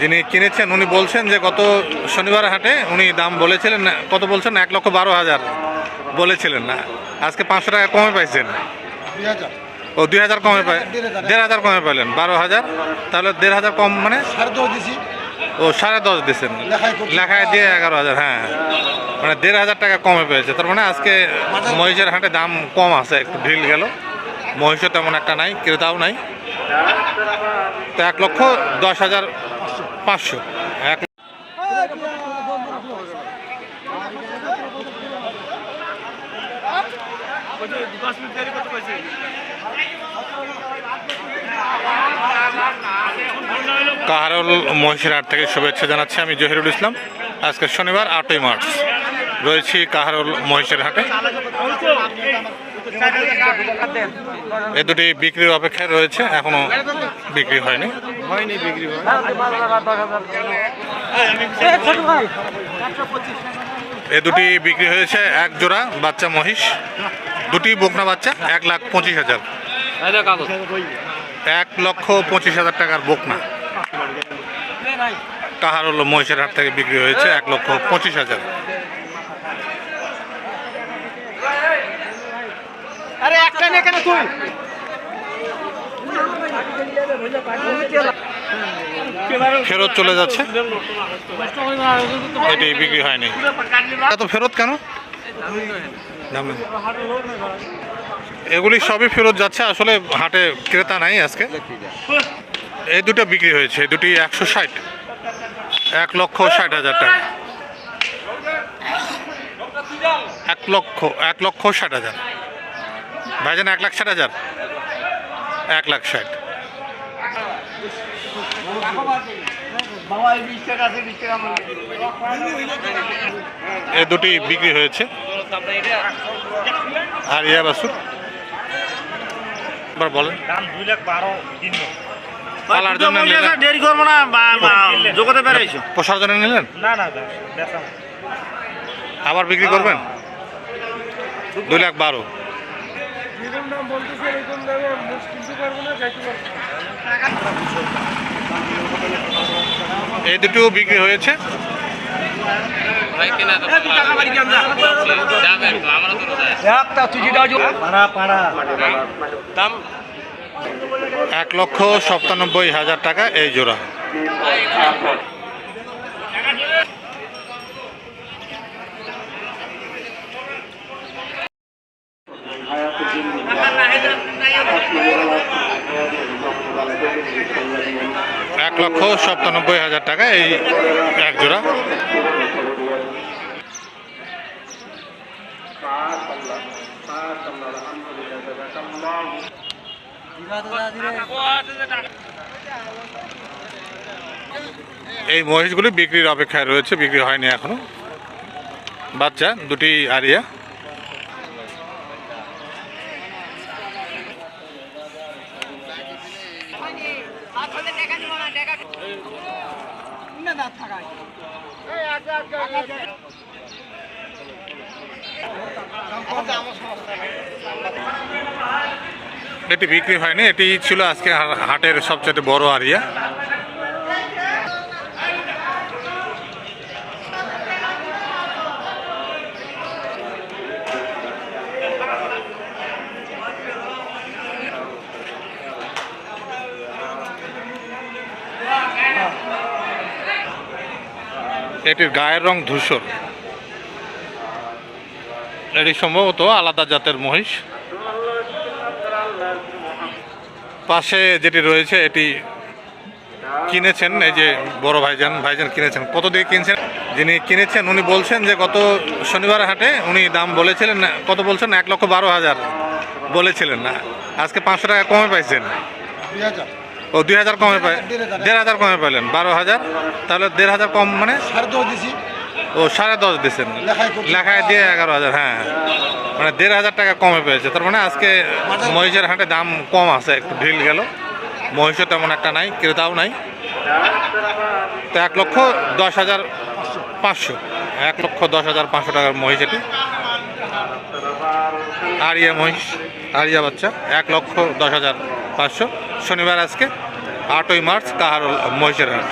যিনি কিনেছেন উনি বলছেন যে গত শনিবার হাটে উনি দাম বলেছিলেন কত বলছেন? এক লক্ষ বারো হাজার বলেছিলেন না। আজকে পাঁচশো টাকা কমে পাইছেন। ও দুই হাজার কমে পাই দেড় হাজার। কমে পাইলেন। বারো হাজার। তাহলে দেড় হাজার কম মানে? সাড়ে দশ দিছি। ও সাড়ে দশ দিচ্ছেন লেখায় লেখায় দিয়ে এগারো হাজার হ্যাঁ মানে দেড় হাজার টাকা কমে পেয়েছে। তার মানে আজকে মহিষের হাটে দাম কম আছে একটু ঢিল গেল। মহিষও তেমন একটা নাই ক্রেতাও নাই। তো এক লক্ষ দশ হাজার পাঁচশো। এক কাহারল মহিষের হাট থেকে শুভেচ্ছা জানাচ্ছি আমি জহিরুল ইসলাম। আজকে শনিবার, আটই মার্চ। রয়েছি কাহারুল মহিষের হাটে। এ দুটি বিক্রির অপেক্ষায় রয়েছে, এখনও বিক্রি হয়নি। হয়নি বিক্রি এ দুটি বিক্রি হয়েছে এক জোড়া বাচ্চা মহিষ। দুটি বোকনা বাচ্চা এক লাখ পঁচিশ হাজার। এক লক্ষ পঁচিশ হাজার টাকার বকনা। কাহারল মহিষের হাট থেকে বিক্রি হয়েছে এক লক্ষ পঁচিশ হাজার। আরে একটা নে কেন তুই। ফেরত চলে যাচ্ছে। এটি বিক্রি হয়নি। এত ফেরত কেন? এগুলি সবই ফেরত যাচ্ছে আসলে হাটে ক্রেতা নাই আজকে। এই দুটো বিক্রি হয়েছে দুটি একশো ষাট। এক লক্ষ ষাট হাজার টাকা। এক লক্ষ এক লক্ষ ষাট হাজার। ভাইজান এক লাখ ষাট হাজার? এক লাখ ষাট। এ দুটি বিক্রি হয়েছে। আর ইয়া বাসুর? এবার বলেন। দাম দুই লাখ বারো তিন পালার জন্য দেরি করব না জগতে বেড়াইছো পোষার জন্য নিলেন? না না। আবার বিক্রি করবেন? দুই লাখ বারো। এই দুটো বিক্রি হয়েছে। এক লক্ষ সপ্তানব্বই হাজার টাকা এই জোড়া এক লক্ষ সপ্তানব্বই হাজার টাকা এই এক জোড়া। এই মহিষগুলি বিক্রির অপেক্ষায় রয়েছে, বিক্রি হয়নি এখনও। বাচ্চা, দুটি আরিয়া। এটি বিক্রি হয়নি এটি ছিল আজকে হাটের সবচেয়ে বড় আরিয়া। এটির গায়ের রং ধূসর। এটি সম্ভবত আলাদা জাতের মহিষ। পাশে যেটি রয়েছে, এটি কিনেছেন এই যে বড় ভাইজান ভাইজান কিনেছেন। কত দিয়ে কিনছেন? যিনি কিনেছেন, উনি বলছেন যে গত শনিবার হাটে উনি দাম বলেছিলেন, কত বলছেন? এক লক্ষ বারো হাজার বলেছিলেন। আজকে পাঁচশো টাকা কমে পাইছেন। ও দুই হাজার কমে পাই দেড় হাজার কমে পাইলেন। বারো হাজার? তাহলে দেড় হাজার কম মানে? সাড়ে দশ দিছি। ও সাড়ে দশ দিচ্ছেন লেখায় লেখায় দিয়ে এগারো হাজার হ্যাঁ। মানে দেড় হাজার টাকা কমে পেয়েছে। তার মানে আজকে মহিষের হাটে দাম কম আছে। একটু ঢিল গেল। মহিষও তেমন একটা নাই ক্রেতাও নাই। তো এক লক্ষ দশ হাজার পাঁচশো। এক লক্ষ দশ হাজার পাঁচশো টাকার মহিষ এটি। আরিয়া মহিষ, আরিয়া বাচ্চা, এক লক্ষ দশ হাজার পাঁচশো। শনিবার আজকে আটই মার্চ কাহার মহিষের হাট।